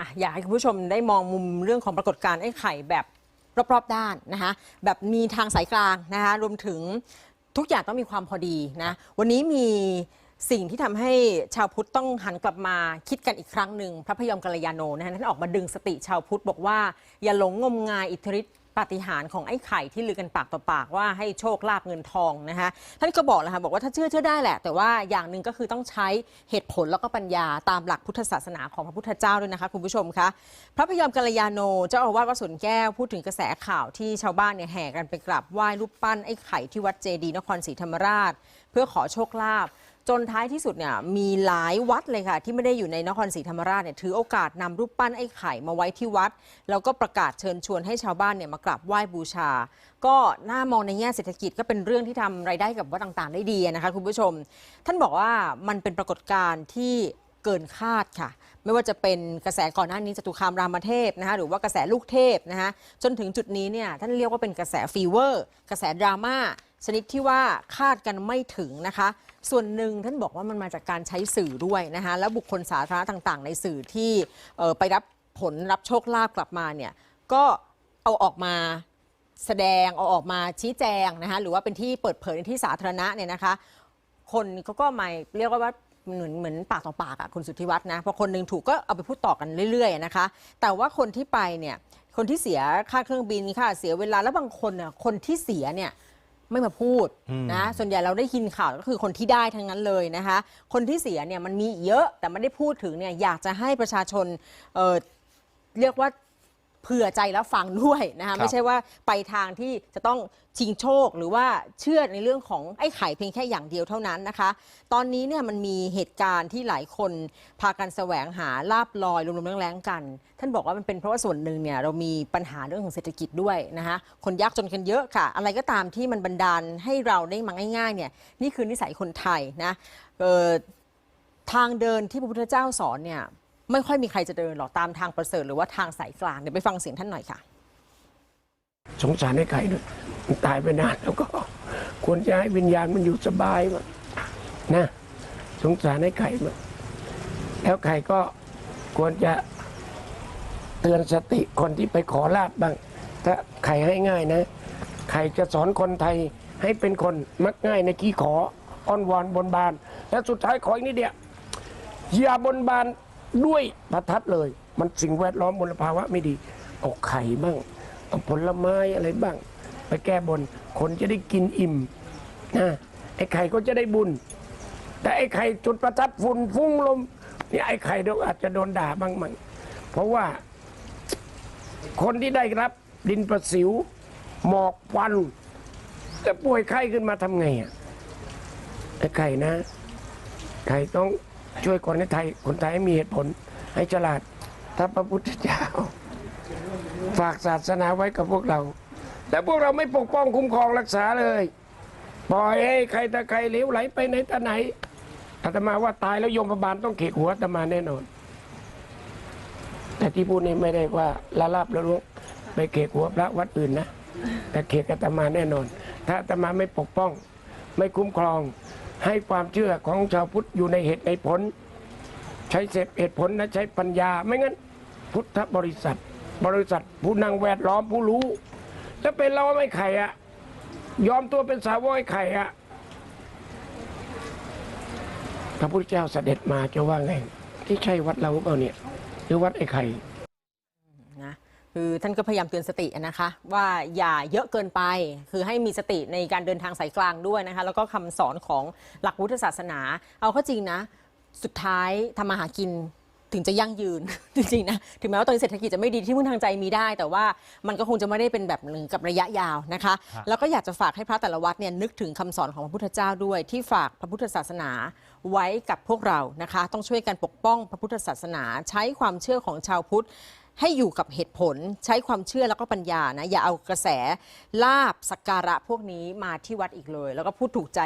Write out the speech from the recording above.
อะอยากให้คุณผู้ชมได้มองมุมเรื่องของปรากฏการณ์ไอ้ไข่แบบรอบๆด้านนะคะแบบมีทางสายกลางนะคะรวมถึงทุกอย่างต้องมีความพอดีนะวันนี้มีสิ่งที่ทำให้ชาวพุทธต้องหันกลับมาคิดกันอีกครั้งหนึ่งพระพยอมกัลยาโนนะคะท่านออกมาดึงสติชาวพุทธบอกว่า อย่าหลงงมงายอิทธิฤทธิ ปาฏิหาริย์ของไอ้ไข่ที่ลือกันปากต่อปากว่าให้โชคลาภเงินทองนะคะท่านก็บอกแล้วค่ะบอกว่าถ้าเชื่อเชื่อได้แหละ แต่ว่าอย่างหนึ่งก็คือต้องใช้เหตุผลแล้วก็ปัญญาตามหลักพุทธศาสนาของพระพุทธเจ้าด้วยนะคะคุณผู้ชมคะพระพยอมกัลยาโนเจ้าอาวาสวัดสวนแก้วพูดถึงกระแสข่าวที่ชาวบ้านเนี่ยแห่กันไปกราบไหว้รูปปั้นไอ้ไข่ที่วัดเจดีนครศรีธรรมราช เพื่อขอโชคลาภ จนท้ายที่สุดเนี่ยมีหลายวัดเลยค่ะ ที่ไม่ได้อยู่ในนครศรีธรรมราชเนี่ยถือโอกาสนำรูปปั้นไอ้ไข่มาไว้ที่วัด แล้วก็ประกาศเชิญชวนให้ชาวบ้านเนี่ยมากราบไหว้บูชา ก็น่ามองในแง่เศรษฐกิจก็เป็นเรื่องที่ทำรายได้กับวัดต่างๆ ได้ดีนะคะคุณผู้ชม ท่านบอกว่ามันเป็นปรากฏการณ์ที่ เกินคาดค่ะ ไม่ว่าจะเป็นกระแสก่อนหน้านี้จตุคามรามเทพนะคะหรือว่ากระแสลูกเทพนะคะจนถึงจุดนี้เนี่ยท่านเรียกว่าเป็นกระแสฟีเวอร์ กระแสดราม่าชนิดที่ว่าคาดกันไม่ถึงนะคะ ส่วนหนึ่งท่านบอกว่ามันมาจากการใช้สื่อด้วยนะคะแล้วบุคคลสาธารณะต่างๆ ในสื่อที่ไปรับผลรับโชคลาภกลับมาเนี่ยก็เอาออกมาแสดงเอาออกมาชี้แจงนะคะหรือว่าเป็นที่เปิดเผยในที่สาธารณะเนี่ยนะคะ คนเขาก็มาเรียกว่า เหมือนเหมือนปากต่อปากอะคุณสุทธิวัฒน์นะพอคนหนึงถูกก็เอาไปพูดต่อกันเรื่อยๆนะคะ แต่ว่าคนที่ไปเนี่ยคนที่เสียค่าเครื่องบินค่าเสียเวลาแล้วบางคนน่ะคนที่เสียเนี่ยไม่มาพูดนะส่วนใหญ่เราได้ยินข่าวก็คือคนที่ได้ทั้งนั้นเลยนะคะ คนที่เสียเนี่ยมันมีเยอะแต่ไม่ได้พูดถึงเนี่ยอยากจะให้ประชาชนเอ่อเรียกว่า เผื่อใจแล้วฟังด้วยนะคะไม่ใช่ว่าไปทางที่จะต้องชิงโชคหรือว่าเชื่อในเรื่องของไอ้ไข่เพียงแค่อย่างเดียวเท่านั้นนะคะ ตอนนี้เนี่ยมันมีเหตุการณ์ที่หลายคนพากันแสวงหาลาบลอยรวมๆแรงๆกัน ท่านบอกว่ามันเป็นเพราะว่าส่วนหนึ่งเนี่ยเรามีปัญหาเรื่องของเศรษฐกิจด้วยนะคะคนยากจนกันเยอะค่ะ อะไรก็ตามที่มันบันดาลให้เราได้มาง่ายๆเนี่ยนี่คือนิสัยคนไทยนะเอ่อทางเดินที่พระพุทธเจ้าสอนเนี่ย ไม่ค่อยมีใครจะเดินหรอกตามทางประเสริฐหรือว่าทางสายกลางเดี๋ยวไปฟังเสียงท่านหน่อยค่ะ สงสารไอ้ไข่ด้วยมันตายไปนานแล้วก็ ควรจะให้วิญญาณมันอยู่สบายมั้งนะสงสารไอ้ไข่มั้งแล้วไข่ก็ควรจะเตือนสติคนที่ไปขอลาบบ้าง ถ้าไข่ให้ง่ายนะ ไข่จะสอนคนไทยให้เป็นคนมักง่ายในขี้ขออ้อนวอนบนบาน และสุดท้ายขออีกนิดเดียวอย่าบนบาน ด้วยประทัดเลย มันสิ่งแวดล้อมมลภาวะไม่ดี เอาไข่บ้างเอาผลไม้อะไรบ้าง ไปแก้บนคนจะได้กินอิ่มนะไอ้ไข่ก็จะได้บุญ แต่ไอ้ไข่จุดประทัดฝุ่นฟุ้งลมนี่ไอ้ไข่เดี๋ยวอาจจะโดนด่าบ้างมั้งเพราะว่า คนที่ได้รับดินประสิว หมอกควันแต่ป่วยไข้ขึ้นมาทำไงอะไอ้ไข่นะ ไข่ต้อง ช่วยคนไทยคนไทยให้มีเหตุผลให้ฉลาด ถ้าพระพุทธเจ้า ฝากศาสนาไว้กับพวกเรา แต่พวกเราไม่ปกป้องคุ้มครองรักษาเลยปล่อยให้ใครตะใครเหลวไหลไปในตาไหนอาตมาว่าตายแล้วโยมบาลต้องเขกหัวอาตมาแน่นอน แต่ที่พูดนี้ไม่ได้ว่าละลาบละล้วงไปเขกหัวพระวัดอื่นนะแต่เขกอาตมาแน่นอน ถ้าอาตมาไม่ปกป้อง ไม่คุ้มครอง ให้ความเชื่อของชาวพุทธอยู่ในเหตุในผล ใช้เสพเหตุผลนะใช้ปัญญา ไม่งั้นพุทธบริษัท บริษัทผู้นั่งแวดล้อมผู้รู้ แล้วเป็นเราไม่ไข่อะยอมตัวเป็นสาวกไอ้ไข่อะพระพุทธเจ้าเสด็จมาจะว่าไงที่ใช่วัดเราเปล่าเนี่ย หรือวัดไอ้ไข่ คือท่านก็พยายามเตือนสตินะคะ ว่าอย่าเยอะเกินไป คือให้มีสติในการเดินทางสายกลางด้วยนะคะ แล้วก็คำสอนของหลักพุทธศาสนา เอาเข้าจริงนะ สุดท้ายทำมาหากินถึงจะยั่งยืน จริงๆนะถึงแม้ว่าตอนนี้เศรษฐกิจจะไม่ดีที่พึ่งทางใจมีได้ แต่ว่ามันก็คงจะไม่ได้เป็นแบบหนึ่งกับระยะยาวนะคะ แล้วก็อยากจะฝากให้พระแต่ละวัดเนี่ยนึกถึงคำสอนของพระพุทธเจ้าด้วย ที่ฝากพระพุทธศาสนาไว้กับพวกเรานะคะ ต้องช่วยกันปกป้องพระพุทธศาสนา ใช้ความเชื่อของชาวพุทธ ให้อยู่กับเหตุผลใช้ความเชื่อแล้วก็ปัญญานะ อย่าเอากระแสลาบสักการะพวกนี้มาที่วัดอีกเลย แล้วก็พูดถูกใจ